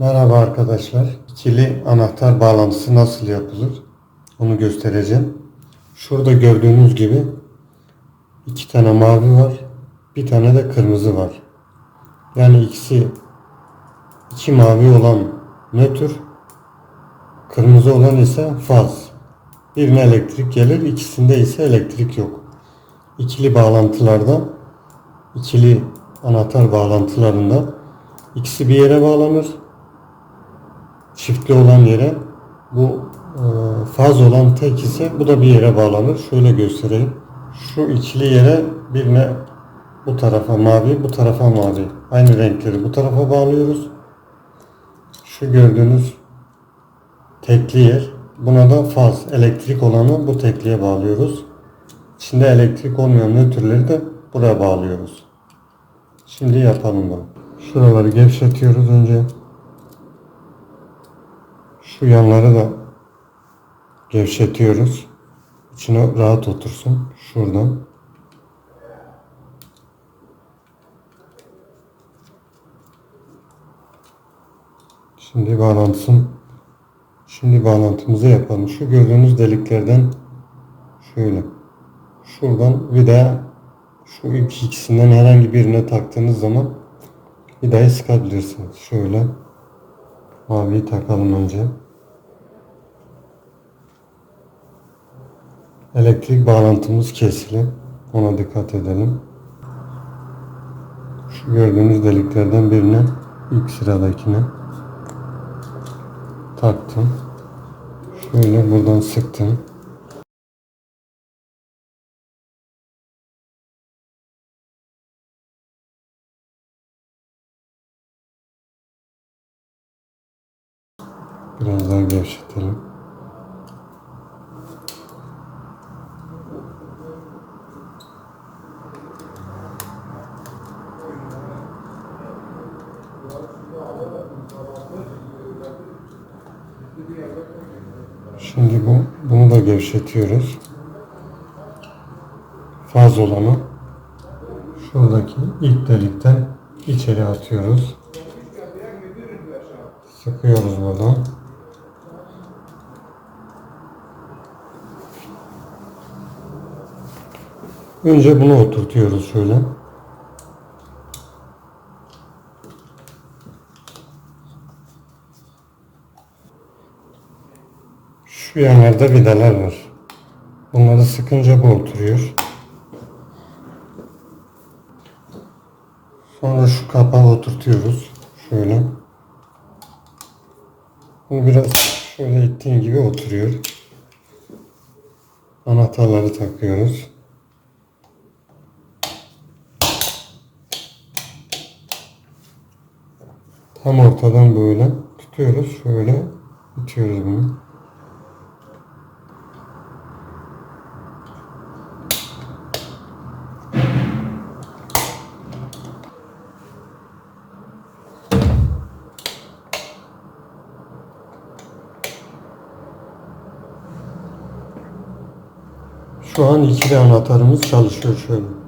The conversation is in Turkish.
Merhaba arkadaşlar. İkili anahtar bağlantısı nasıl yapılır? Onu göstereceğim. Şurada gördüğünüz gibi iki tane mavi var. Bir tane de kırmızı var. Yani ikisi iki mavi olan nötr, kırmızı olan ise faz. Birine elektrik gelir, ikisinde ise elektrik yok. İkili bağlantılarda, ikili anahtar bağlantılarında ikisi bir yere bağlanır. Çiftli olan yere bu e, faz olan tek ise bu da bir yere bağlanır. Şöyle göstereyim. Şu ikili yere birine bu tarafa mavi, bu tarafa mavi. Aynı renkleri bu tarafa bağlıyoruz. Şu gördüğünüz tekli yer. Buna da faz, elektrik olanı bu tekliye bağlıyoruz. İçinde elektrik olmayan nötrleri de buraya bağlıyoruz. Şimdi yapalım bunu. Şuraları gevşetiyoruz önce. Şu yanları da gevşetiyoruz. İçine rahat otursun. Şuradan. Şimdi bağlantısın. Şimdi bağlantımızı yapalım. Şu gördüğünüz deliklerden şöyle. Şuradan vida şu iki ikisinden herhangi birine taktığınız zaman vidayı sıkabilirsiniz. Şöyle. Maviyi takalım önce. Elektrik bağlantımız kesili. Ona dikkat edelim. Şu gördüğünüz deliklerden birine ilk sıradakine taktım. Şöyle buradan sıktım. Biraz daha gevşetelim. Şimdi bu bunu da gevşetiyoruz. Faz olanı şuradaki ilk delikten içeri atıyoruz. Sıkıyoruz buradan. Önce bunu oturtuyoruz şöyle. Şu yanlarda vidalar var. Bunları sıkınca bu oturuyor. Sonra şu kapağı oturtuyoruz. Şöyle. Bu biraz şöyle ittiğim gibi oturuyor. Anahtarları takıyoruz. Tam ortadan böyle tutuyoruz. Şöyle itiyoruz bunu. Şu an ikili anahtarımız çalışıyor şöyle.